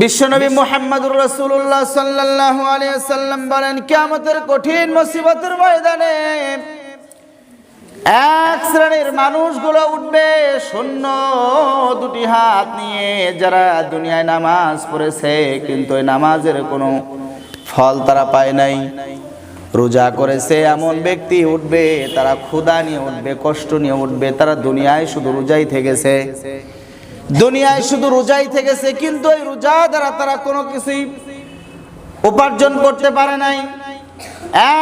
বিশ্বনবী মোহাম্মদুর রসুল্লাহ সাল্লাহ সাল্লাম বলেন কেমতের কঠিন মুসিবতের ময়দানে এক শ্রেণির মানুষগুলো উঠবে, শূন্য দুটি হাত নিয়ে যারা দুনিয়ায় নামাজ পড়েছে, কিন্তু ওই নামাজের কোনো ফল তারা পায় নাই। রোজা করেছে এমন ব্যক্তি উঠবে, তারা ক্ষুধা নিয়ে উঠবে, কষ্ট নিয়ে উঠবে, তারা দুনিয়ায় শুধু রোজাই থেকেছে। দুনিয়ায় শুধু রোজাই থেকেছে, কিন্তু ওই রোজা দ্বারা তারা কোনো কিছুই উপার্জন করতে পারে নাই।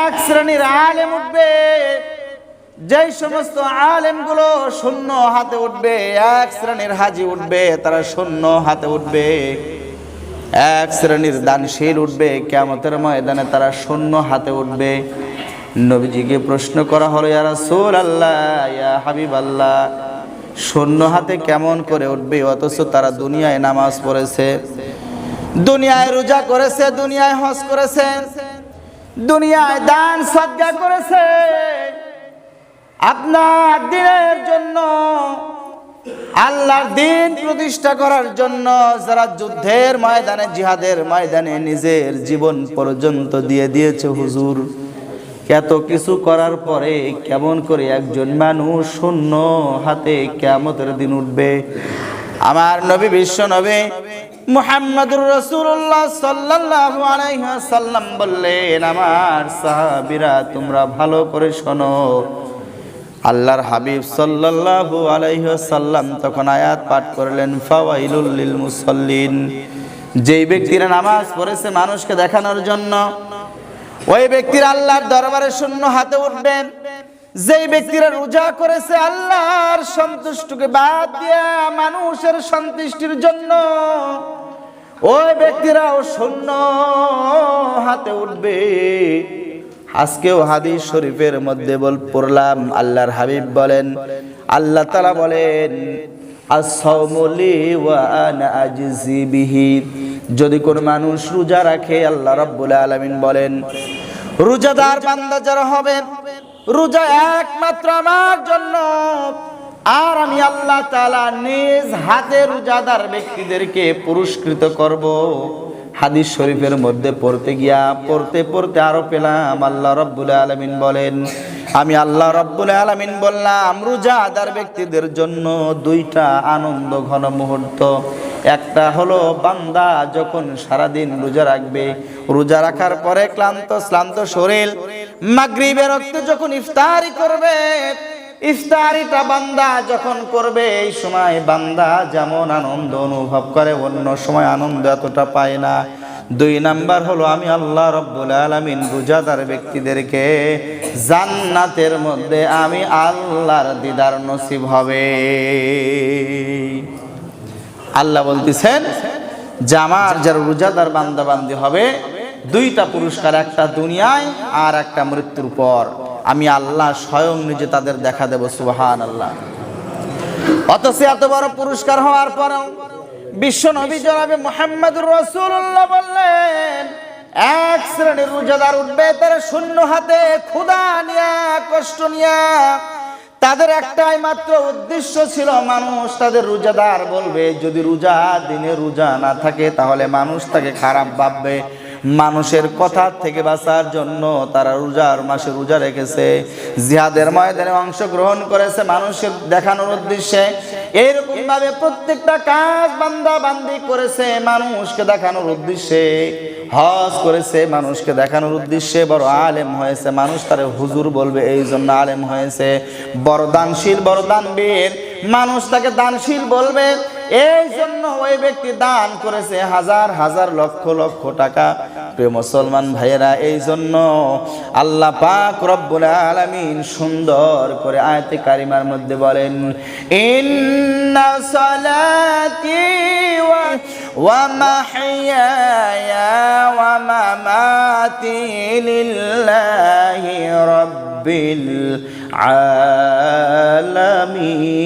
এক শ্রেণির আলেম উঠবে, যেই সমস্ত আলেমগুলো শূন্য হাতে উঠবে, এক শ্রেণির হাজি উঠবে, তারা শূন্য হাতে উঠবে। এক শ্রেণির দানশীল উঠবে কেমতের ময়দানে তারা শূন্য হাতে উঠবে। নবীজিকে প্রশ্ন করা হলো, ইয়া রাসূল আল্লাহ ইয়া হাবিব আল্লাহ শূন্য হাতে কেমন করে উঠবে? অথচ তারা দুনিয়ায় নামাজ পড়েছে। দুনিয়ায় রোজা করেছে, দুনিয়ায় হজ করেছে। দুনিয়ায় দান, সদ্গা করেছে। আপনার দিনের জন্য, আল্লাহর দিন প্রতিষ্ঠা করার জন্য যারা যুদ্ধের ময়দানে, জিহাদের ময়দানে নিজের জীবন পর্যন্ত দিয়ে দিয়েছে হুজুর। এত কিছু করার পরে কেমন করে একজন মানুষ শূন্য হাতে কেমতের দিন উঠবে? আমার নবী বিশ্ব নবী মুহাম্মদুর রাসূলুল্লাহ সাল্লাল্লাহু আলাইহি সাল্লাম বললেন, আমার সাহাবীরা, তোমরা ভালো করে শোনো। আল্লাহর হাবিব সাল্লাল্লাহু আলাইহি সাল্লাম তখন আয়াত পাঠ করলেন, ফাওয়াইলুল লিল মুসাল্লিন। যেই ব্যক্তিরা নামাজ পড়েছে মানুষকে দেখানোর জন্য ওই ব্যক্তির আল্লাহর দরবারে শূন্য হাতে উঠবেন। যেই ব্যক্তিরা রোজা করেছে, আল্লাহর সন্তুষ্টকে বাদ দিয়া মানুষের সন্তুষ্টির জন্য ওই ব্যক্তিরাও শূন্য হাতে উঠবে। আজকেও হাদিস শরীফের মধ্যে বল পড়লাম, আল্লাহর হাবিব বলেন, আল্লাহ তালা বলেন আসাউমুলি ওয়া আনা আজজি বিহি। যদি কোনো মানুষ রোজা রাখে, আল্লাহ রাব্বুল আলামিন বলেন, রোজাদার বান্দা যারা হবে, রোজা একমাত্র আমার জন্য। আর আমি আল্লাহ তাআলা নিজ হাতে রোজাদার ব্যক্তিদেরকে পুরস্কৃত করব। হাদিস শরীফের মধ্যে পড়তে গিয়া, পড়তে পড়তে আরও পেলাম, আল্লাহ রব্বুল আলমিন বলেন, আমি আল্লাহ রব্বুল আলমিন বললাম, রোজাদার ব্যক্তিদের জন্য দুইটা আনন্দ ঘন মুহূর্ত। একটা হলো বান্দা যখন সারাদিন রোজা রাখবে, রোজা রাখার পরে ক্লান্ত, শ্লান্ত শরীর, মাগরিবের রক্ত যখন ইফতারি করবে, ইফতারিটা বান্দা যখন করবে, এই সময় বান্দা যেমন আনন্দ অনুভব করে, অন্য সময় আনন্দ এতটা পায় না। দুই নাম্বার হলো, আমি আল্লাহ রব্বুল আলমিন রোজাদার ব্যক্তিদেরকে জান্নাতের মধ্যে আমি আল্লাহর দিদার নসিব হবে। আল্লাহ বলতেছেন, যে আমার যারা রোজাদার বান্দা বান্দি হবে, দুইটা পুরস্কার, একটা দুনিয়ায় আর একটা মৃত্যুর পর। আমি আল্লাহ স্বয়ং নিজে তাদের দেখা দেব সুবাহান আল্লাহ অথচ এত বড় পুরস্কার হওয়ার পরেও বিশ্ব নবী জনাবে মোহাম্মদুর রসুল্লাহ বললেন, এক শ্রেণির রোজাদার উঠবে, তারা শূন্য হাতে ক্ষুদা নিয়া, কষ্ট নিয়া তাদের একটাই মাত্র উদ্দেশ্য ছিল মানুষ তাদের রোজাদার বলবে, যদি রোজা দিনে রোজা না থাকে, তাহলে মানুষ তাকে খারাপ ভাববে। মানুষের কথা থেকে বাঁচার জন্য তারা রোজার মাসে রোজা রেখেছে। জিহাদের ময়দানে অংশগ্রহণ করেছে মানুষের দেখানোর উদ্দেশ্যে। এইরকম ভাবে প্রত্যেকটা কাজ বান্দা বান্দি করেছে মানুষকে দেখানোর উদ্দেশ্যে। হজ করেছে, মানুষকে দেখানোর উদ্দেশ্যে বড় আলেম হয়েছে, মানুষ তারে হুজুর বলবে এই জন্য আলেম হয়েছে। বড় দানশীল, বড় দানবীর, মানুষ তাকে দানশীল বলবে এই জন্য ওই ব্যক্তি দান করেছে হাজার হাজার লক্ষ লক্ষ টাকা। প্রিয় মুসলমান ভাইয়েরা এই জন্য আল্লাহ পাক রব্বুল আলামিন সুন্দর করে আয়াতে কারিমার মধ্যে বলেন, ইন্না সালাতি ওয়া মামাতি লিল্লাহি রাব্বিল আলামিন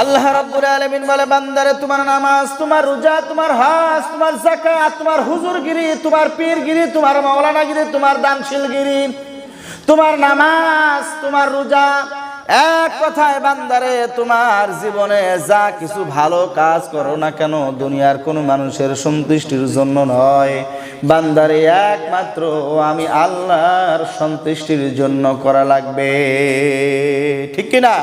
আল্লাহ রাব্বুল আলামিন বলে, বান্দারে, তোমার নামাজ, তোমার রোজা, তোমার হজ, তোমার যাকাত, তোমার হুজুরগিরি, তোমার পীরগিরি, তোমার মাওলানাগিরি, তোমার দানশীলগিরি, তোমার নামাজ, তোমার রোজা এক কথায় বান্দারে, তোমার জীবনে যা কিছু ভালো কাজ করো না কেন, দুনিয়ার কোনো মানুষের সন্তুষ্টির জন্য নয়। বান্দারে, একমাত্র আমি আল্লাহর সন্তুষ্টির জন্য করা লাগবে। ঠিক কিনা?